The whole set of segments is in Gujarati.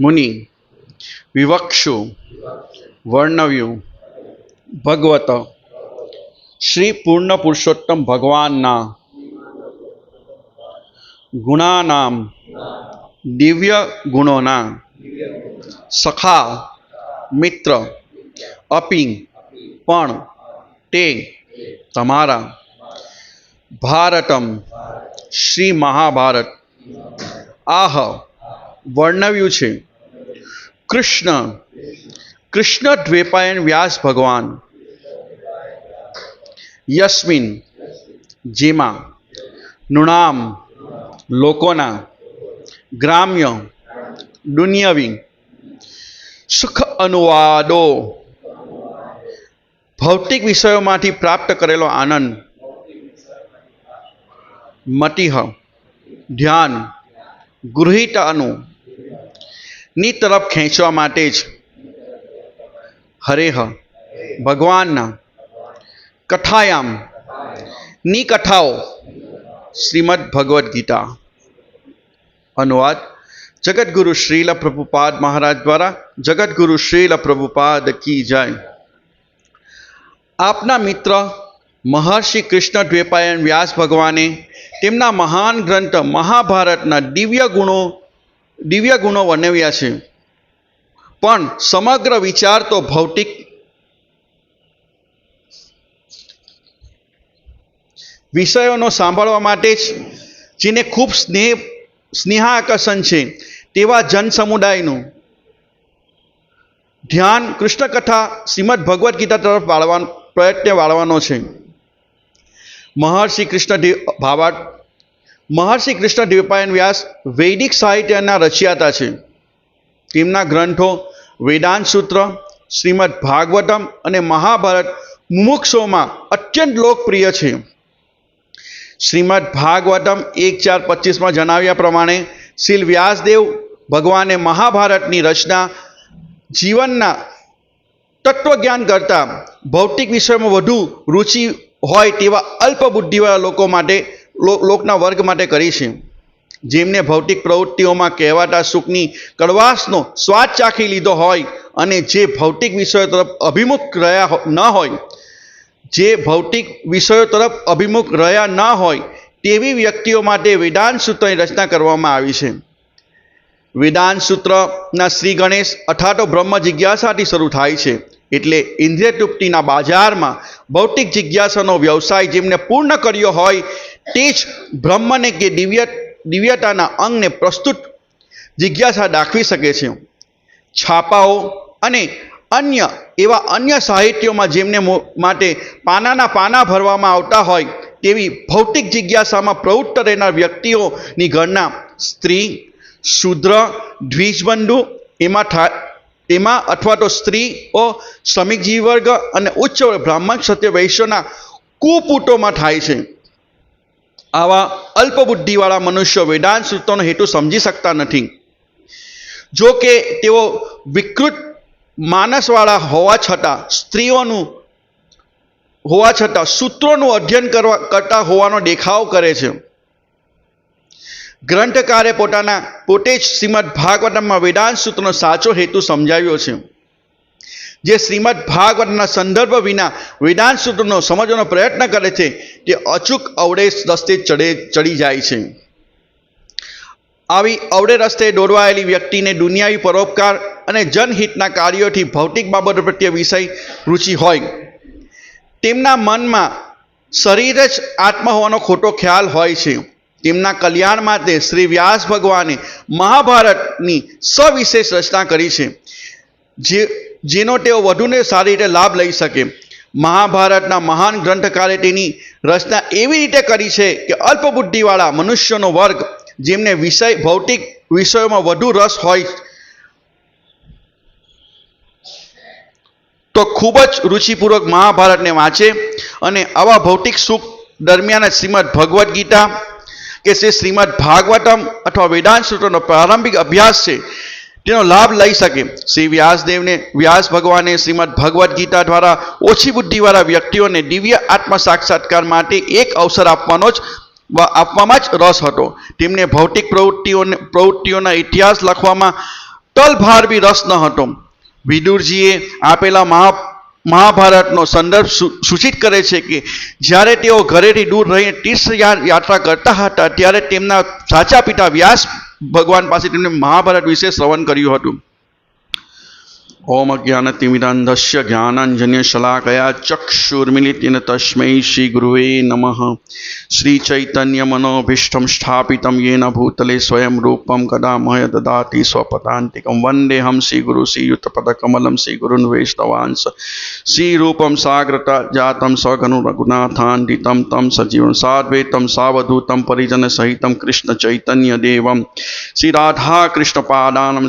મુનિ, વિવક્ષુ, વર્ણવ્યું, ભગવત, શ્રી પૂર્ણ પુરુષોત્તમ ભગવાનના ગુણાનામ, દિવ્ય ગુણોના સખા, મિત્ર અપિંગ પણ તે તમારા ભારતમ શ્રી મહાભારત. આહ, વર્ણવ્યું છે. કૃષ્ણ કૃષ્ણ દ્વેપાયન વ્યાસ ભગવાન. યસ્મિન, જેમાં નૃણામ, લોકોના, ગ્રામ્ય, દુનિયાવી, સુખ અનુવાદો, ભૌતિક વિષયોમાંથી પ્રાપ્ત કરેલો આનંદ, મતિહ, ધ્યાન ગૃહિતાનું ની તરફ ખેંચવા માટે જ. હરેહ, ભગવાનના કથાયામ. ની કથાઓ શ્રીમદ ભગવદ્ ગીતા. અનુવાદ જગતગુરુ શ્રીલ પ્રભુપાદ મહારાજ દ્વારા જગતગુરુ શ્રીલ પ્રભુપાદ કી જય. આપના મિત્ર મહર્ષિ કૃષ્ણ દ્વેપાયન વ્યાસ ભગવાને તેમના મહાન ગ્રંથ મહાભારતના દિવ્ય ગુણો દિવ્ય ગુણો વર્ણવ્યા છે. પણ સમગ્ર વિચાર તો ભૌતિક વિષયોનો સાંભળવા માટે જ, જેને ખૂબ સ્નેહ, સ્નેહાકર્ષણ છે, તેવા જન સમુદાયનું ધ્યાન કૃષ્ણ કથા શ્રીમદ ભગવદ્ ગીતા તરફ વાળવાનો, પ્રયત્ન વાળવાનો છે. મહર્ષિ કૃષ્ણ દેવ ભાવાર્થ મહર્ષિ કૃષ્ણ દેવપાયન વ્યાસ વૈદિક સાહિત્યના રચયિતા છે. તેમના ગ્રંથો વેદાંત સૂત્ર, શ્રીમદ ભાગવતમ અને મહાભારત મુમુક્ષોમાં અત્યંત લોકપ્રિય છે. શ્રીમદ ભાગવતમ એક ચાર પચીસમાં જણાવ્યા પ્રમાણે શ્રી વ્યાસદેવ ભગવાને મહાભારતની રચના જીવનના તત્વજ્ઞાન કરતાં ભૌતિક વિષયમાં વધુ રુચિ હોય તેવા અલ્પ બુદ્ધિવાળા લોકો માટે લોકના વર્ગ માટે કરી છે જેમને ભૌતિક પ્રવૃત્તિઓમાં કહેવાતા સુખની કડવાશનો સ્વાદ ચાખી લીધો હોય અને જે ભૌતિક વિષયો તરફ અભિમુખ રહ્યા ન હોય, જે ભૌતિક વિષયો તરફ અભિમુખ રહ્યા ન હોય, તેવી વ્યક્તિઓ માટે વેદાંત સૂત્રની રચના કરવામાં આવી છે. વેદાંત સૂત્રના શ્રી ગણેશ અઠાતો બ્રહ્મ જિજ્ઞાસાથી શરૂ થાય છે. એટલે ઇન્દ્રિય તૃપ્તિના બજારમાં ભૌતિક જિજ્ઞાસાનો વ્યવસાય જેમને પૂર્ણ કર્યો હોય તે જ બ્રહ્મને કે દિવ્ય દિવ્યતાના અંગને પ્રસ્તુત જિજ્ઞાસા દાખવી શકે છે. છાપાઓ અને અન્ય એવા અન્ય સાહિત્યોમાં જેમને માટે પાનાના પાના ભરવામાં આવતા હોય તેવી ભૌતિક જિજ્ઞાસામાં પ્રવૃત્ત રહેનાર વ્યક્તિઓની ગણના સ્ત્રી, શુદ્ર, દ્વિજબંધુ, એમાં એમાં અથવા તો સ્ત્રીઓ શ્રમિકજીવી વર્ગ અને ઉચ્ચ બ્રાહ્મણ ક્ષત્રિય વૈશ્યોના કુપૂટોમાં થાય છે. આવા અલ્પબુદ્ધિવાળા મનુષ્યો વેદાંત સૂત્રોનો હેતુ સમજી શકતા નથી. જો કે તેઓ વિકૃત માનસવાળા હોવા છતાં, સ્ત્રીઓનું હોવા છતાં સૂત્રોનું અધ્યયન કરવા કરતા હોવાનો દેખાવ કરે છે. ગ્રંથકારે પોતાના પોતે જ શ્રીમદ ભાગવતમાં વેદાંત સૂત્રનો સાચો હેતુ સમજાવ્યો છે. જે શ્રીમદ ભાગવતના સંદર્ભ વિના વેદાંત સૂત્રનો સમજવાનો પ્રયત્ન કરે છે, તે અચૂક અવડે રસ્તે ચડે, ચડી જાય છે. આવી અવડે રસ્તે દોરવાયેલી વ્યક્તિને દુનિયાવી પરોપકાર અને જનહિતના કાર્યોથી ભૌતિક બાબતો પ્રત્યે વિષય રુચિ હોય. તેમના મનમાં શરીર જ આત્મા હોવાનો ખોટો ખ્યાલ હોય છે. તેમના કલ્યાણ માટે શ્રી વ્યાસ ભગવાને મહાભારતની સવિશેષ રચના કરી છે, જે, જેનો તેઓ વધુને સારી રીતે લાભ લઈ શકે. મહાભારતના મહાન ગ્રંથકારે તેની રચના એવી રીતે કરી છે કે અલ્પબુદ્ધિવાળા મનુષ્યનો વર્ગ, જેમને વિષય, ભૌતિક વિષયોમાં વધુ રસ હોય, તો ખૂબ જ રુચિપૂર્વક મહાભારતને વાંચે અને આવા ભૌતિક સુખ દરમિયાન શ્રીમદ ભગવદ્ ગીતા કે જે શ્રીમદ ભાગવતમ અથવા વેદાંત સૂત્રનો પ્રારંભિક અભ્યાસ છે, તેનો લાભ લઈ શકે. શ્રી વ્યાસદેવને, વ્યાસ ભગવાને શ્રીમદ ભગવદ્ ગીતા દ્વારા ઓછી બુદ્ધિવાળા વ્યક્તિઓને દિવ્ય આત્મ સાક્ષાત્કાર માટે એક અવસર આપવાનો જ આપવામાં જ રસ હતો. તેમને ભૌતિક પ્રવૃત્તિઓને, પ્રવૃત્તિઓના ઇતિહાસ લખવામાં તલભાર બી રસ ન હતો. વિદુરજીએ આપેલા મહા મહાભારતનો સંદર્ભ સૂચિત કરે છે કે જ્યારે તેઓ ઘરેથી દૂર રહીને તીર્થ યાત્રા કરતા હતા, ત્યારે તેમના સાચા પિતા વ્યાસ ભગવાન પાસે તેમને મહાભારત વિશે શ્રવણ કર્યું હતું. ઓમ અજ્ઞાનતિમિરાંધસ્ય જ્ઞાનાંજન્ય શલાકયા ચક્ષુર્મિલિતિન તસ્મૈ શ્રી ગુરુવે નમઃ શ્રી ચૈતન્ય મનોભીષ્ટમ સ્થાપિતમ યેન ભૂતલે સ્વયં રૂપમ કદા મય દદાતિ સ્વપદાંતિકમ વંદેહમ શ્રી ગુરુ શ્રીયુતપદકમલમ શ્રી ગુરુન વૈષ્ણવાંશ શ્રી રૂપમ સાગ્રતા જાતમ સ્વગનુ રઘુનાથાન્વિતમ તમ સજીવન સાદ્વૈતમ સાવધૂતમ પરિજન સહિતમ કૃષ્ણ ચૈતન્ય દેવમ શ્રી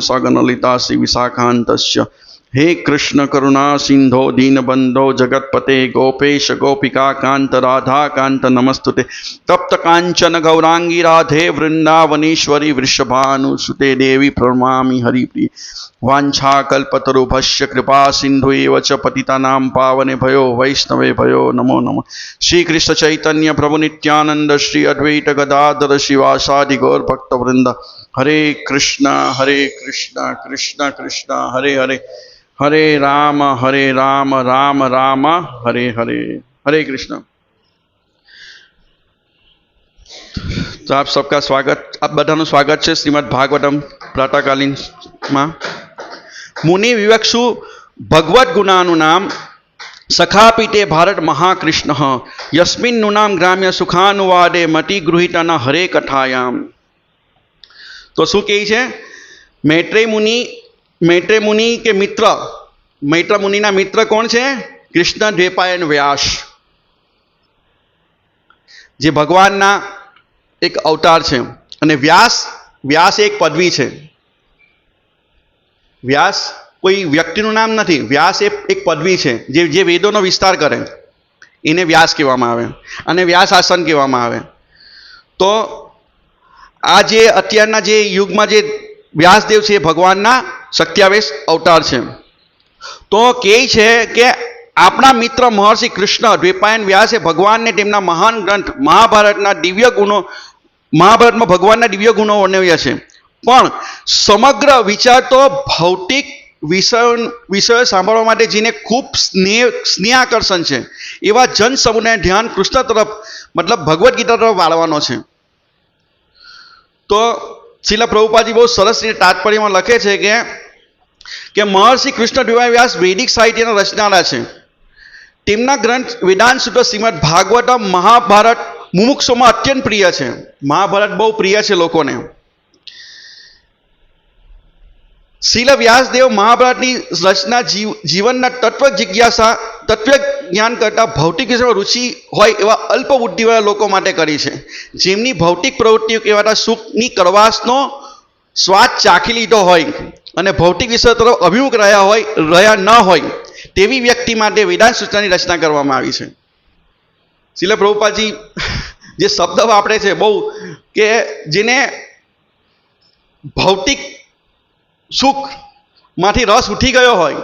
સ્વગન શ્રી વિશાખાંતસ્ય હે કૃષ્ણ કરુણા સિંધો દીનબંધો જગતપતે, ગોપેશ, ગોપિકા, કાંત, રાધા, કાંત, નમસ્તુતે. તપ્ત કાંચન, ગૌરાંગી, રાધે, વૃંદાવનેશ્વરી વૃષભાનુસુતે દેવી પ્રમામી હરિપ્રિય. વાંછા, કલ્પતરુભસ્ય, કૃપા, સિંધુ, એવ ચ, પતિતાનામ, પાવને ભયો, વૈષ્ણવે ભયો, નમો નમ. શ્રી કૃષ્ણ ચૈતન્ય પ્રભુ નિત્યાનંદ, શ્રી અદ્વૈત ગદાધર શિવાસાદિ ગૌર હરે કૃષ્ણ હરે કૃષ્ણ કૃષ્ણ કૃષ્ણ, હરે હરે. હરે રામ હરે રામ રામ રામ હરે હરે હરે કૃષ્ણ તો આપ સબકા સ્વાગત આપ બધાનું સ્વાગત છે શ્રીમદ ભાગવતમ પ્રાતકાલીનમાં મુનિ વિવક્ષુ ભગવદ્ ગુણાનું નામ સખાપીતે ભારત મહાકૃષ્ણ યસ્મિનનું નામ ગ્રામ્ય સુખાનુવાદે મતિ ગૃહિતાના હરે કથાયામ તો શું કહે છે મૈત્રેય મુનિ મૈત્રેય મુનિ કે મિત્ર? મૈત્ર મુનિના મિત્ર કોણ છે? કૃષ્ણ દ્વેપાયન વ્યાસ. જે ભગવાનના એક અવતાર છે. અને વ્યાસ વ્યાસ એક પદવી છે. વ્યાસ કોઈ વ્યક્તિનું નામ નથી. વ્યાસ એ એક પદવી છે, જે જે વેદોનો વિસ્તાર કરે. એને વ્યાસ કહેવામાં આવે. અને વ્યાસ આસન કહેવામાં આવે. તો આ જે અત્યારના જે યુગમાં જે વ્યાસદેવ છે ભગવાનના સત્યાવેશ અવતાર છે. તો કહે છે કે આપણા મિત્ર મહર્ષિ કૃષ્ણ, દ્વેપાયન વ્યાસે ભગવાનને તેમના મહાન ગ્રંથ, મહાભારતના દિવ્ય ગુણો, મહાભારતમાં ભગવાનના દિવ્ય ગુણો વર્ણવ્યા છે. પણ સમગ્ર વિચાર તો ભૌતિક વિષયો વિષયો સાંભળવા માટે જેને ખૂબ સ્નેહ સ્નેહ આકર્ષણ છે. એવા જન સમુદાય ધ્યાન કૃષ્ણ તરફ, મતલબ ભગવદ્ ગીતા તરફ વાળવાનો છે. તો શિલા પ્રભુપાજી બહુ સરસ રીતે તાત્પર્યમાં લખે છે કે કે મહર્ષિ કૃષ્ણ દ્વિવાય વ્યાસ વૈદિક સાહિત્યના રચનારા છે. તેમના ગ્રંથ વેદાંત સૂત્ર શ્રીમદ ભાગવતમ મહાભારત મુમુક્ષોમાં અત્યંત પ્રિય છે. મહાભારત બહુ પ્રિય છે લોકોને. શીલ વ્યાસદેવ મહાભારતની રચના જીવ, જીવનના તત્વ જિજ્ઞાસા, તત્વ જ્ઞાન કરતાં ભૌતિક વિષયમાં રુચિ હોય એવા અલ્પ બુદ્ધિવાળા લોકો માટે કરી છે. જેમની ભૌતિક પ્રવૃત્તિઓ કહેવાતા સુખની કરવાસનો સ્વાદ ચાખી લીધો હોય. અને ભૌતિક વિષય તરફ અભિમુખ રહ્યા હોય, રહ્યા ન હોય, તેવી વ્યક્તિ માટે વેદાંત સૂચનાની રચના કરવામાં આવી છે. શિલા પ્રભુપાજી જે શબ્દ વાપરે છે બહુ, કે જેને ભૌતિક સુખમાંથી રસ ઉઠી ગયો હોય,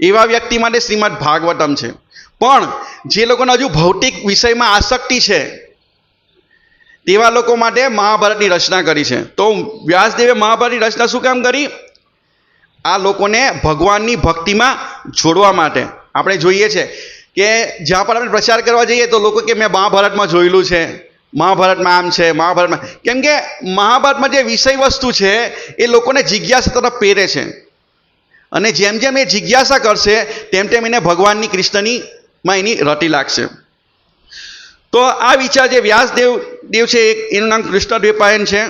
એવા વ્યક્તિ માટે શ્રીમદ ભાગવતમ છે. પણ જે લોકોને હજુ ભૌતિક વિષયમાં આસક્તિ છે, તેવા લોકો માટે મહાભારતની રચના કરી છે. તો વ્યાસદેવે મહાભારતની રચના શું કામ કરી? આ લોકોને ભગવાનની ભક્તિમાં જોડવા માટે. આપણે જોઈએ છે કે જ્યાં પણ આપણે પ્રચાર કરવા જઈએ તો લોકો કે મેં મહાભારતમાં જોયેલું છે, મહાભારતમાં આમ છે, મહાભારતમાં. કેમ કે મહાભારતમાં જે વિષય વસ્તુ છે, એ લોકોને જિજ્ઞાસા તરફ પ્રેરે છે. અને જેમ જેમ એ જિજ્ઞાસા કરશે, તેમ તેમ એને ભગવાનની કૃષ્ણની માં એની રટી લાગશે. તો આ વિચાર જે વ્યાસદેવ, દેવ છે એનું નામ કૃષ્ણ દ્વેપાયન છે.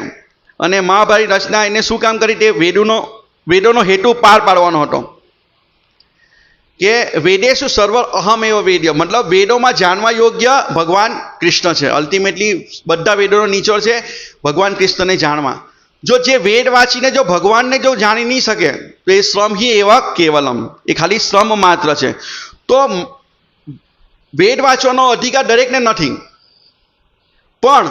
અને મહાભારત રચના, એને શું કામ કરી તે વેદોનો વેદોનો હેતુ પાર પાડવાનો હતો. કે વેદેશુ સર્વર અહમ એવો વેદ્ય. મતલબ વેદોમાં જાણવા યોગ્ય ભગવાન કૃષ્ણ છે. અલ્ટિમેટલી બધા વેદોનો નીચોડ છે ભગવાન કૃષ્ણને જાણવા. જો જે વેદ વાંચીને જો ભગવાનને જો જાણી નહીં શકે, તો એ શ્રમ હિ એવા કેવલમ. એ ખાલી શ્રમ માત્ર છે. તો વેદ વાંચવાનો અધિકાર દરેકને નથી. પણ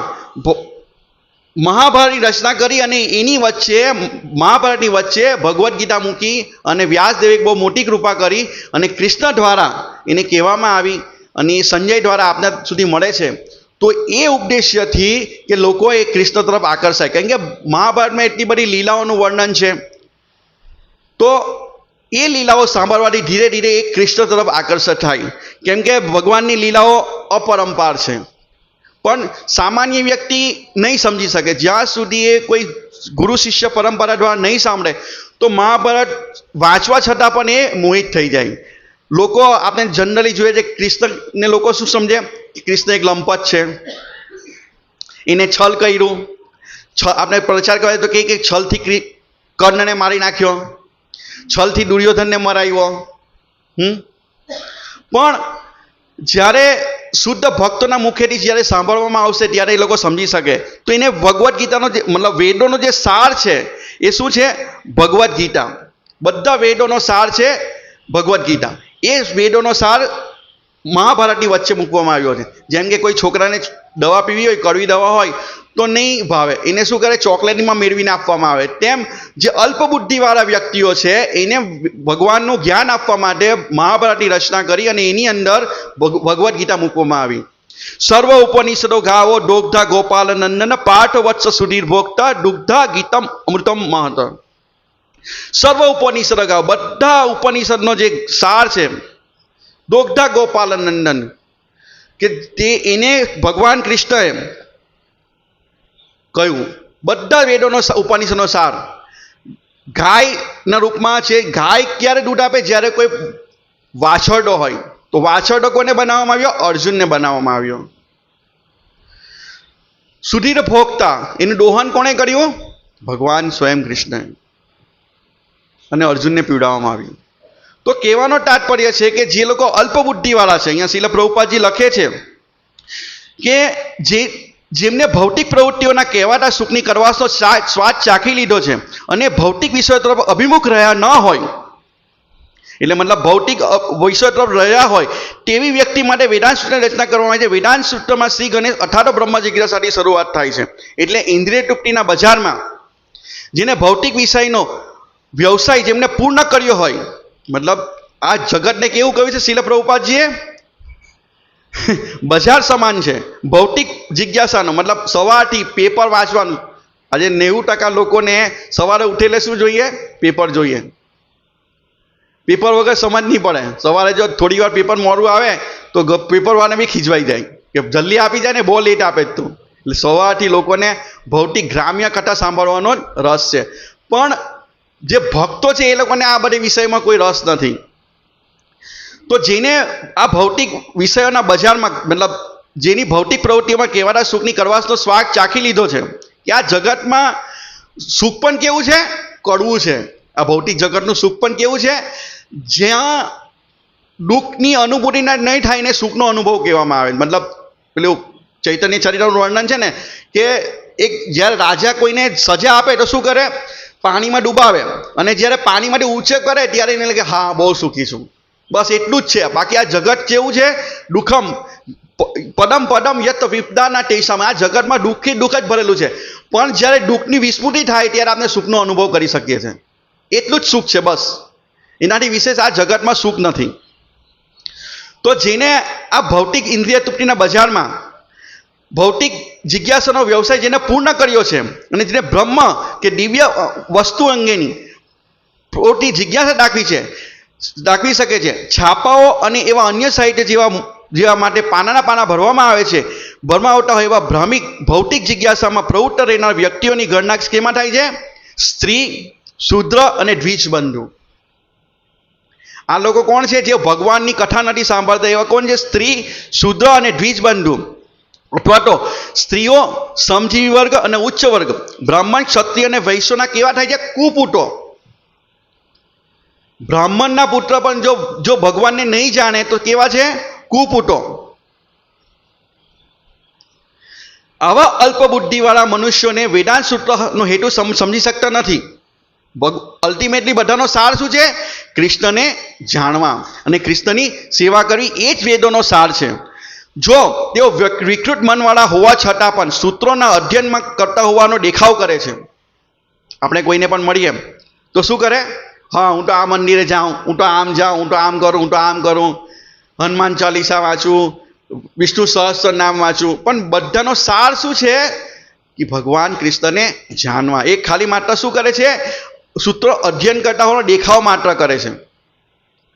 મહાભારતની રચના કરી અને એની વચ્ચે, મહાભારતની વચ્ચે ભગવદ્ ગીતા મૂકી અને વ્યાસદેવે બહુ મોટી કૃપા કરી અને કૃષ્ણ દ્વારા એને કહેવામાં આવી અને સંજય દ્વારા આપના સુધી મળે છે. તો એ ઉપદેશ્યથી કે લોકો એ કૃષ્ણ તરફ આકર્ષાય. કારણ કે મહાભારતમાં એટલી બધી લીલાઓનું વર્ણન છે. તો એ લીલાઓ સાંભળવાથી ધીરે ધીરે એ કૃષ્ણ તરફ આકર્ષિત થાય. કેમ કે ભગવાનની લીલાઓ અપરંપાર છે. પણ સામાન્ય વ્યક્તિ નહીં સમજી શકે. જ્યાં સુધી એ કોઈ ગુરુ શિષ્ય પરંપરા દ્વારા નહીં સાંભળે, તો મહાભારત વાંચવા છતાં પણ એ મોહિત થઈ જાય. લોકો આપણે જનરલી જોઈએ છે, કૃષ્ણને લોકો શું સમજે? કૃષ્ણ એક લંપત છે. એને છલ કર્યું. છ, આપણે પ્રચાર કરે તો કે છલથી કર્ણને મારી નાખ્યો. છલથી દુર્યોધનને મરાવ્યો હમ? પણ જ્યારે શુદ્ધ ભક્તોના મુખેથી જ્યારે સાંભળવામાં આવશે ત્યારે એ લોકો સમજી શકે. તો એને ભગવદ્ ગીતાનો જે, મતલબ વેદોનો જે સાર છે, એ શું છે? ભગવદ્ ગીતા. બધા વેદોનો સાર છે ભગવદ્ ગીતા. એ વેદોનો સાર મહાભારતની વચ્ચે મૂકવામાં આવ્યો છે. જેમ કે કોઈ છોકરાને દવા પીવી હોય, કડવી દવા હોય તો નહીં ભાવે. એને શું કરે? ચોકલેટમાં મેળવીને આપવામાં આવે. તેમ જે અલ્પબુદ્ધિવાળા વ્યક્તિઓ છે, એને ભગવાનનું જ્ઞાન આપવા માટે મહાભારતની રચના કરી અને એની અંદર ભગ- ભગવદ્ ગીતા મૂકવામાં આવી. સર્વ ઉપનિષદો ગાવો દોગ્ધા ગોપાલ નંદન, પાઠ વત્સ સુધીર ભોગતા દુગ્ધા ગીતમ અમૃતમ મહત. સર્વ ઉપનિષદ ગાવો બધા ઉપનિષદનો જે સાર છે દોગ્ધા ગોપાલ નંદન, કે તે એને ભગવાન કૃષ્ણએ કહ્યું, બધા વેદોનો ઉપનિષદનો સાર. ગાયના રૂપમાં છે, ગાય ક્યારે દૂધ આપે? જ્યારે કોઈ વાછરડો હોય. તો વાછરડો કોને બનાવવામાં આવ્યો? અર્જુનને બનાવવામાં આવ્યો. સુધીર ભોગતા, એનું દોહન કોણે કર્યું? ભગવાન સ્વયં કૃષ્ણએ. અને અર્જુનને પીવડાવવામાં આવ્યું. તો કહેવાનો તાત્પર્ય છે કે જે લોકો અલ્પબુદ્ધિવાળા છે, અહીંયા શિલ પ્રભુપાદજી લખે છે કે જે જેમને ભૌતિક પ્રવૃત્તિઓના કહેવાતા સુખની કરવાસનો સ્વાદ ચાખી લીધો છે અને ભૌતિક વિષયો તરફ અભિમુખ રહ્યા ન હોય, એટલે મતલબ ભૌતિક વિષયો તરફ રહ્યા હોય, તેવી વ્યક્તિ માટે વેદાંત સૂત્રની રચના કરવામાં આવી છે. વેદાંત સૂત્રમાં શ્રી ગણેશ અઠારો બ્રહ્મ જિજ્ઞાસાથી શરૂઆત થાય છે. એટલે ઇન્દ્રિય તૃપ્તિના બજારમાં જેને ભૌતિક વિષયનો વ્યવસાય જેમને પૂર્ણ કર્યો હોય, મતલબ આ જગતને કેવું કહ્યું છે? શિલ પ્રભુપાદજીએ બજાર સમાન છે. ભૌતિક જિજ્ઞાસાનો, મતલબ સવારથી પેપર વાંચવાનું. આજે નેવું ટકા લોકોને સવારે ઉઠેલે શું જોઈએ? પેપર જોઈએ. પેપર વગર સમજ નહીં પડે. સવારે જો થોડી વાર પેપર મોડું આવે, તો પેપરવાળાને બી ખીજવાઈ જાય. કે જલ્દી આપી જાય ને બહુ લેટ આપે તું. એટલે સવારથી લોકોને ભૌતિક ગ્રામ્ય કથા સાંભળવાનો જ રસ છે. પણ જે ભક્તો છે એ લોકોને આ બધી વિષયમાં કોઈ રસ નથી. તો જેને આ ભૌતિક વિષયોના બજારમાં, મતલબ જેની ભૌતિક પ્રવૃત્તિઓમાં કહેવાતા સુખની કરવાસનો સ્વાદ ચાખી લીધો છે, કે આ જગતમાં સુખ પણ કેવું છે? કડવું છે. આ ભૌતિક જગતનું સુખ પણ કેવું છે? જ્યાં દુઃખની અનુભૂતિના નહીં થાય એને સુખનો અનુભવ કહેવામાં આવે. મતલબ પેલું ચૈતન્ય ચરિત્રનું વર્ણન છે ને, કે એક જ્યારે રાજા કોઈને સજા આપે તો શું કરે? પાણીમાં ડૂબાવે. અને જ્યારે પાણીમાંથી ઊંચે કરે, ત્યારે એને લાગે, હા, બહુ સુખી છું. બસ એટલું જ છે. બાકી આ જગત કેવું છે? દુઃખમ. પદમ પદમ યત વિપદાના ટેસામાં. આ જગતમાં દુઃખી દુઃખ જ ભરેલું છે. પણ જ્યારે દુઃખની વિસ્મૃતિ થાય ત્યારે આપણે સુખનો અનુભવ કરી શકીએ છીએ. એટલું જ સુખ છે બસ. એનાથી વિશેષ આ જગતમાં સુખ નથી. તો જેને આ ભૌતિક ઇન્દ્રિય તૃપ્તિના બજારમાં ભૌતિક જિજ્ઞાસાનો વ્યવસાય જેને પૂર્ણ કર્યો છે અને જેને બ્રહ્મ કે દિવ્ય વસ્તુ અંગેની પ્રવૃત્તિ જિજ્ઞાસા દાખવી છે દાખવી શકે છે. છાપાઓ અને એવા અન્ય સાહિત્ય જેવા જેવા માટે પાનાના પાના ભરવામાં આવે છે. ભરમાં આવતા હોય એવા ભ્રામિક, ભૌતિક જિજ્ઞાસામાં પ્રવૃત્ત રહેનાર વ્યક્તિઓની ગણના કેમાં થાય છે? સ્ત્રી, શુદ્ર અને દ્વિજ બંધુ આ લોકો કોણ છે? જે ભગવાનની કથા નથી સાંભળતા, એવા કોણ છે? સ્ત્રી, શુદ્ર અને દ્વિજ બંધુ અથવા તો સ્ત્રીઓ સમજીવી વર્ગ અને ઉચ્ચ વર્ગ. બ્રાહ્મણ, ક્ષત્રિય અને વૈશ્યના કેવા થાય છે? કુપુટો. બ્રાહ્મણના પુત્ર પણ જો જો ભગવાનને નહીં જાણે, તો કેવા છે? કુપુટો. આવા અલ્પ બુદ્ધિવાળા મનુષ્યોને વેદાંત સૂત્રનો હેતુ સમ- સમજી શકતા નથી. અલ્ટિમેટલી બધાનો સાર શું છે? કૃષ્ણને જાણવા. અને કૃષ્ણની સેવા કરવી એ જ વેદોનો સાર છે. જો તેઓ વિકૃત મનવાળા હોવા છતાં પણ સૂત્રોના અધ્યયનમાં કરતા હોવાનો દેખાવ કરે છે. આપણે કોઈને પણ મળીએ. તો શું કરે? હા, હું તો આ મંદિરે જાઉં, હું તો આમ જાઉં, હું તો આમ કરું, હું તો આમ કરું. હનુમાન ચાલીસા વાંચું, વિષ્ણુ સહસ્ત્ર નામ વાંચું. પણ બધાનો સાર શું છે? કે ભગવાન કૃષ્ણને જાણવા. એ ખાલી માત્ર શું કરે છે? સૂત્રો અધ્યયન કરતા હોવાનો દેખાવ માત્ર કરે છે.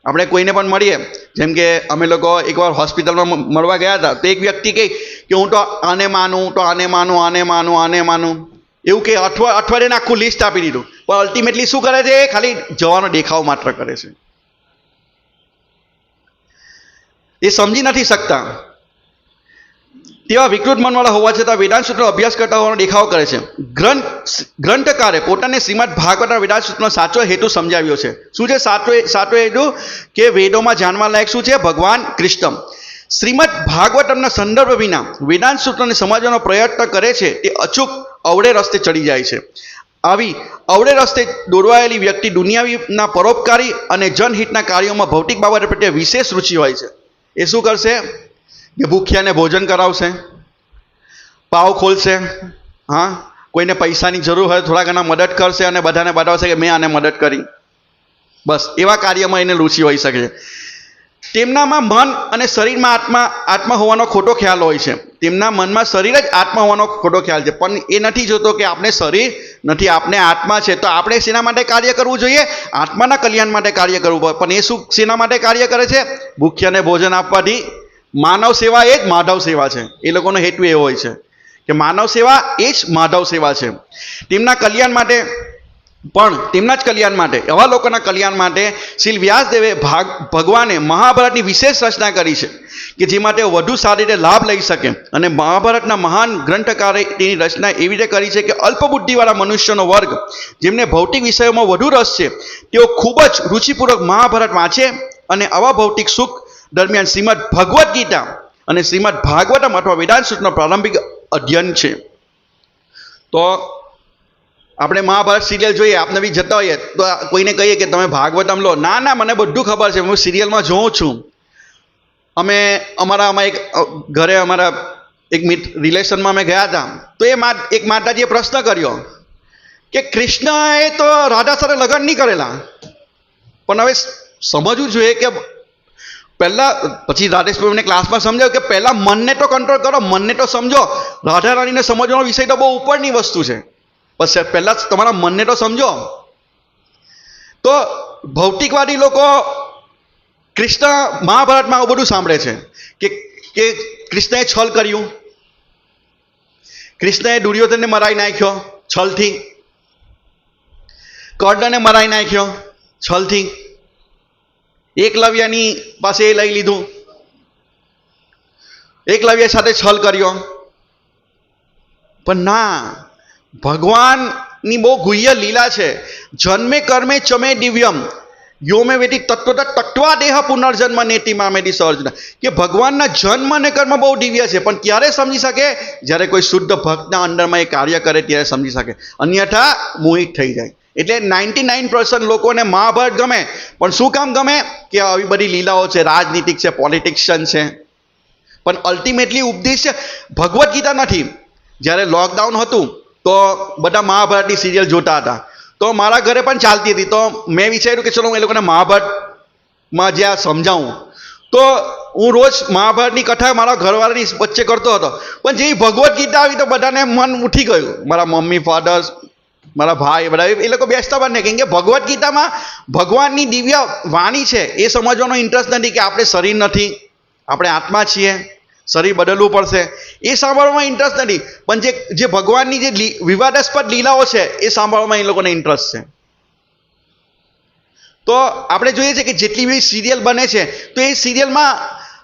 આપણે કોઈને પણ મળીએ. જેમ કે અમે લોકો એકવાર હોસ્પિટલમાં મળવા ગયા હતા. તો એક વ્યક્તિ કહે કે હું તો આને માનું તો આને માનું આને માનું આને માનું. એવું કે અઠવા, અઠવાડિયાને આખું લિસ્ટ આપી દીધું. પણ અલ્ટિમેટલી શું કરે છે? ખાલી જવાનો દેખાવ માત્ર કરે છે. એ સમજી નથી શકતા. તેવા વિકૃત મનવાળા હોવા છતાં વેદાંત સૂત્ર અભ્યાસ કરતા હોવાનો દેખાવ કરે છે. ગ્રંથ, ગ્રંથકારે પોતાને શ્રીમદ ભાગવતના વેદાંત સૂત્રનો સાચો હેતુ સમજાવ્યો છે. શું છે સાચો સાચો હેતુ? કે વેદોમાં જાણવા લાયક શું છે? ભગવાન કૃષ્ણ શ્રીમદ ભાગવતમના સંદર્ભ વિના વેદાંત સૂત્રને સમજવાનો પ્રયત્ન કરે છે તે અચૂક અવળે રસ્તે ચડી જાય છે. આવી અવળે રસ્તે દોરવાયેલી વ્યક્તિ દુનિયાવીના પરોપકારી અને જનહિતના કાર્યોમાં ભૌતિક બાબત પ્રત્યે વિશેષ રુચિ હોય છે. એ શું કરશે? કે ભૂખ્યાને ભોજન કરાવશે. પાવ ખોલશે. હા? કોઈને પૈસાની જરૂર હોય થોડા ઘણા મદદ કરશે અને બધાને બતાવશે કે મેં આને મદદ કરી. બસ, એવા કાર્યમાં એને રુચિ હોઈ શકે છે. તેમનામાં મન અને શરીરમાં આત્મા આત્મા હોવાનો ખોટો ખ્યાલ હોય છે. તેમના મનમાં શરીર જ આત્મા હોવાનો ખોટો ખ્યાલ છે. પણ એ નથી જોતો કે આપણે શરીર નથી, આપણે આત્મા છે. તો આપણે શેના માટે કાર્ય કરવું જોઈએ? આત્માના કલ્યાણ માટે કાર્ય કરવું પડે. પણ એ શું શેના માટે કાર્ય કરે છે? ભૂખ્યાને ભોજન આપવાથી. માનવ સેવા એ જ માધવ સેવા છે. એ લોકોનો હેતુ એ હોય છે કે માનવ સેવા એ જ માધવ સેવા છે. તેમના કલ્યાણ માટે પણ તેમના જ કલ્યાણ માટે, એવા લોકોના કલ્યાણ માટે શ્રી વ્યાસદેવે ભાગ, ભગવાને મહાભારતની વિશેષ રચના કરી છે કે જેમાં તેઓ વધુ સારી રીતે લાભ લઈ શકે. અને મહાભારતના મહાન ગ્રંથકારે તેની રચના એવી રીતે કરી છે કે અલ્પબુદ્ધિવાળા મનુષ્યનો વર્ગ, જેમને ભૌતિક વિષયોમાં વધુ રસ છે, તેઓ ખૂબ જ રુચિપૂર્વક મહાભારત વાંચે અને આવા ભૌતિક સુખ દરમિયાન શ્રીમદ ભગવદ્ ગીતા અને શ્રીમદ ભાગવતમ અથવા વેદાંત સૂત્રનો પ્રારંભિક અધ્યયન છે. તો આપણે મહાભારત સિરિયલ જોઈએ, આપને બી જતા હોઈએ, તો કોઈને કહીએ કે તમે ભાગવતમ લો. ના ના, મને બધું ખબર છે, હું સિરિયલમાં જોઉં છું. અમે, અમારા અમારા એક ઘરે અમારા એક મિત, રિલેશનમાં અમે ગયા હતા. તો એ મા, એક માતાજીએ પ્રશ્ન કર્યો કે કૃષ્ણએ તો રાધા સાથે લગ્ન નહીં કરેલા. પણ હવે સમજવું જોઈએ કે પહેલાં, પછી રાધેશભાઈને ક્લાસમાં સમજાવ્યું કે પહેલાં મનને તો કંટ્રોલ કરો, મનને તો સમજો. રાધા રાણીને સમજવાનો વિષય તો બહુ ઉપરની વસ્તુ છે. પછી પહેલાં તમારા મનને તો સમજો. તો ભૌતિકવાદી લોકો કૃષ્ણ મહાભારતમાં આવું બધું સાંભળે છે કે કે કૃષ્ણએ છલ કર્યું. કૃષ્ણએ દુર્યોધનને મરાઈ નાખ્યો છલથી. કર્ણને મરાઈ નાખ્યો છલથી. એકલવ્યની પાસે એ લઈ લીધું. એકલવ્ય સાથે છલ કર્યો. પણ ના ભગવાનની બહુ ગુહ્ય લીલા છે. જન્મે કર્મે ચમે દિવ્યમ. યોમે વેટી તત્વત તત્વા દેહ પુનર્જન્મ નેતિ મામેદી સર્જના. કે ભગવાનના જન્મ અને કર્મ બહુ દિવ્ય છે, પણ ક્યારે સમજી શકે? જ્યારે કોઈ શુદ્ધ ભક્તના અંદરમાં એ કાર્ય કરે ત્યારે સમજી શકે. અન્યથા મોહિત થઈ જાય. એટલે નાઇન્ટી નાઇન લોકોને મહાભારત ગમે. પણ શું કામ ગમે? કે આવી બધી લીલાઓ છે, રાજનીતિક છે પોલિટિક્શન છે. પણ અલ્ટિમેટલી ઉપદેશ ભગવદ્ ગીતા નથી. જ્યારે લોકડાઉન હતું તો બધા મહાભારતની સિરિયલ જોતા હતા. તો મારા ઘરે પણ ચાલતી હતી. તો મેં વિચાર્યું કે ચલો હું એ લોકોને મહાભારતમાં જે આ સમજાવું. તો હું રોજ મહાભારતની કથા મારા ઘરવાળાની વચ્ચે કરતો હતો. પણ જે ભગવદ્ ગીતા આવી તો બધાને મન ઉઠી ગયું. મારા મમ્મી ફાધર મારા ભાઈ બધા એ લોકો બેસતા બંને. કેમ કે ભગવદ્ ગીતામાં ભગવાનની દિવ્ય વાણી છે. એ સમજવાનો ઇન્ટરેસ્ટ નથી કે આપણે શરીર નથી, આપણે આત્મા છીએ. શરીર બદલવું પડશે. એ સાંભળવામાં ઇન્ટરેસ્ટ નથી. પણ જે જે ભગવાનની જે વિવાદાસ્પદ લીલાઓ છે, એ સાંભળવામાં એ લોકોને ઇન્ટરેસ્ટ છે. તો આપણે જોઈએ છે કે જેટલી બી સિરિયલ બને છે, તો એ સિરિયલમાં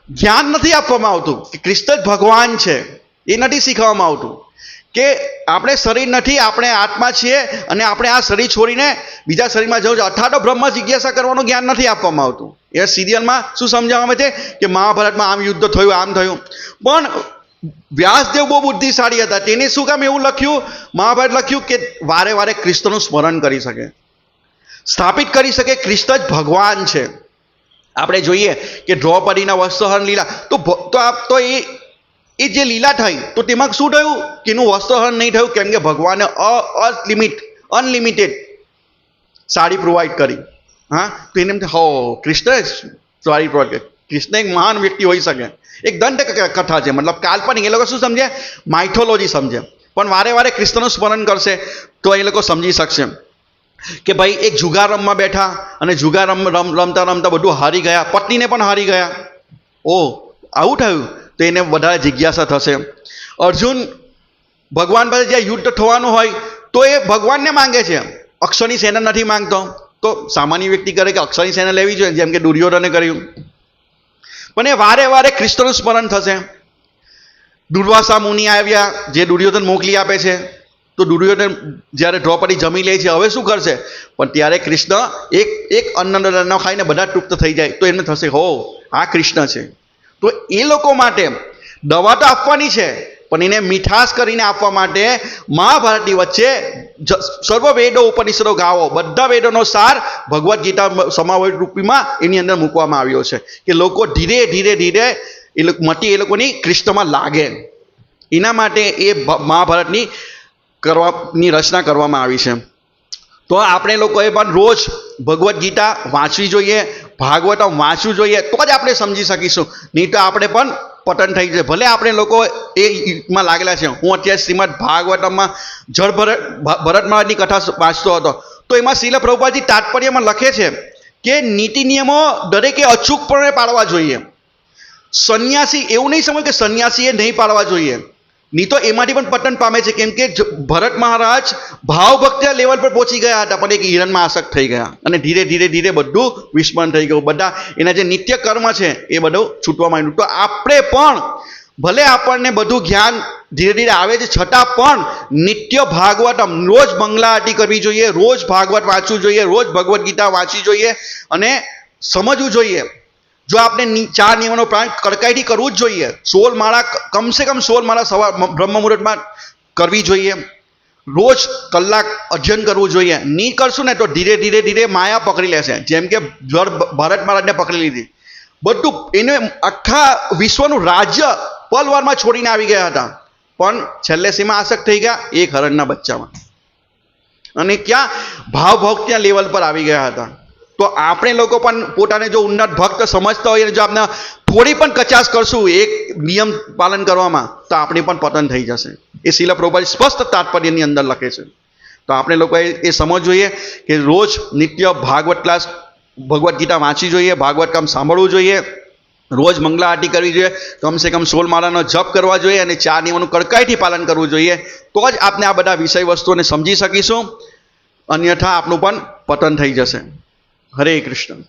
જ્ઞાન નથી આપવામાં આવતું કે ક્રિસ્ત ભગવાન છે. એ નથી શીખવવામાં આવતું. કે આપણે શરીર નથી, આપણે આત્મા છીએ અને આપણે આ શરીર છોડીને બીજા શરીરમાં જવું છે. અઠાટો બ્રહ્મ જિજ્ઞાસા કરવાનું જ્ઞાન નથી આપવામાં આવતું. એ સિરિયલમાં શું સમજાવવામાં છે? કે મહાભારતમાં આમ યુદ્ધ થયું, આમ થયું. પણ વ્યાસદેવ બહુ બુદ્ધિશાળી હતા. તેને શું કામ એવું લખ્યું? મહાભારત લખ્યું કે વારે વારે કૃષ્ણનું સ્મરણ કરી શકે. સ્થાપિત કરી શકે કૃષ્ણ જ ભગવાન છે. આપણે જોઈએ કે દ્રૌપદીના વસ્ત્રહરણ લીલા. તો તો આપ તો એ એ જે લીલા થઈ, તો તેમાં શું થયું? કે એનું વસ્ત્રહરણ નહીં થયું, કેમ કે ભગવાને અલિમિટ અનલિમિટેડ સાડી પ્રોવાઈડ કરી. હા? તો એને એમ હો કૃષ્ણ સાડી પ્રોવાઈડ કરી. કૃષ્ણ એક મહાન વ્યક્તિ હોઈ શકે. એક દંત કથા છે. મતલબ કાલ્પનિક. એ લોકો શું સમજે? માઇથોલોજી સમજે. પણ વારે વારે કૃષ્ણનું સ્મરણ કરશે, તો એ લોકો સમજી શકશે. કે ભાઈ, એક જુગાર રમવા બેઠા અને જુગાર રમ, રમતા રમતા બધું હારી ગયા. પત્નીને પણ હારી ગયા. ઓ આવું થયું? તો એને વધારે જિજ્ઞાસા થશે. અર્જુન ભગવાન પાસે જ્યાં યુદ્ધ થવાનું હોય, તો એ ભગવાનને માંગે છે. અક્ષરની સેના નથી માંગતો. તો સામાન્ય વ્યક્તિ કરે કે અક્ષરની સેના લેવી જોઈએ, જેમ કે દુર્યોધને કર્યું. પણ એ વારે વારે ખ્રિસ્તનું સ્મરણ થશે. દુર્વાસા મુનિ આવ્યા, જે દુર્યોધન મોકલી આપે છે. તો દુર્યોધન જ્યારે દ્રૌપદી જમી લે છે, હવે શું કરશે? પણ ત્યારે કૃષ્ણ એક એક અન્ન ખાઈને બધા તૃપ્ત થઈ જાય. તો એમને થશે, હો, આ કૃષ્ણ છે. તો એ લોકો માટે દવા તો આપવાની છે, પણ એને મીઠાશ કરીને આપવા માટે મહાભારતની વચ્ચે સર્વ વેદો, ઉપનિષદો ગાવો બધા વેદોનો સાર ભગવદ્ ગીતા સમાવેશ રૂપીમાં એની અંદર મૂકવામાં આવ્યો છે કે લોકો ધીરે ધીરે ધીરે એ મટી એ લોકોની કૃષ્ણમાં લાગે. એના માટે એ મહાભારતની કરવાની રચના કરવામાં આવી છે. તો આપણે લોકોએ પણ રોજ ભગવદ્ ગીતા વાંચવી જોઈએ ભાગવતમ વાંચવું જોઈએ, તો જ આપણે સમજી શકીશું. નહીં તો આપણે પણ પતન થઈ જશે ભલે આપણે લોકો એ માં લાગેલા છે, હું અત્યારે શ્રીમદ ભાગવતમમાં જળ ભરત ભરત મહારાજની કથા વાંચતો હતો. તો એમાં શીલ પ્રભુપાદજી તાત્પર્યમાં લખે છે કે નીતિ નિયમો દરેકે અચૂકપણે પાળવા જોઈએ. સંન્યાસી એવું નહીં સમજ કે સંન્યાસીએ નહીં પાડવા જોઈએ. નહીં તો એમાંથી પણ પતન પામે છે, કેમ કે ભરત મહારાજ ભાવભક્તિના લેવલ પર પહોંચી ગયા હતા, પણ એક હિરણમાં આસક્ત થઈ ગયા. અને ધીરે ધીરે ધીરે બધું વિસ્મરણ થઈ ગયું. બધા એના જે નિત્ય કર્મ છે, એ બધું છૂટવા માંડ્યું. તો આપણે પણ ભલે આપણને બધું જ્ઞાન ધીરે ધીરે આવે છે, છતાં પણ નિત્ય ભાગવતમ રોજ મંગલા આરતી કરવી જોઈએ, રોજ ભાગવત વાંચવું જોઈએ, રોજ ભગવદ્ ગીતા વાંચવી જોઈએ અને સમજવું જોઈએ. જો આપણે ચાર નિયમોનો પ્રાણ કડકાઈથી કરવું જ જોઈએ, સોળ માળા કમસે કમ સોળ માળા સવાર બ્રહ્મ મુહૂર્તમાં કરવી જોઈએ. રોજ કલાક અધ્યયન કરવું જોઈએ. નહીં કરશું ને તો ધીરે ધીરે ધીરે માયા પકડી લેશે. જેમ કે જળ ભારત મહારાજને પકડી લીધી. બધું એને આખા વિશ્વનું રાજ્ય પલવારમાં છોડીને આવી ગયા હતા. પણ છેલ્લે સીમા આસક્ત થઈ ગયા એક હરણના બચ્ચામાં. અને ક્યાં? ભાવ લેવલ પર આવી ગયા હતા. તો આપણે લોકો પણ પોતાને જો ઉન્નત ભક્ત સમજતા અને જો આપણે થોડી પણ કચાશ કરશું એક નિયમ પાલન કરવામાં, તો આપણે પણ પતન થઈ જશે. એ શિલા પ્રભુપાદ સ્પષ્ટ તાત્પર્યની અંદર લખે છે. તો આપણે લોકોએ એ સમજ જોઈએ કે રોજ નિત્ય ભાગવત ક્લાસ ભગવદ્ ગીતા વાંચવી જોઈએ, ભાગવત કામ સાંભળવું જોઈએ, રોજ મંગલા આરતી કરવી જોઈએ, કમસે કમ સોળ માળાનો જપ કરવા જોઈએ અને ચાર નિયમોનું કડકાઈથી પાલન કરવું જોઈએ, તો જ આપણે આ બધા વિષય વસ્તુઓને સમજી શકીશું. અન્યથા આપણું પણ પતન થઈ જશે. હરે કૃષ્ણ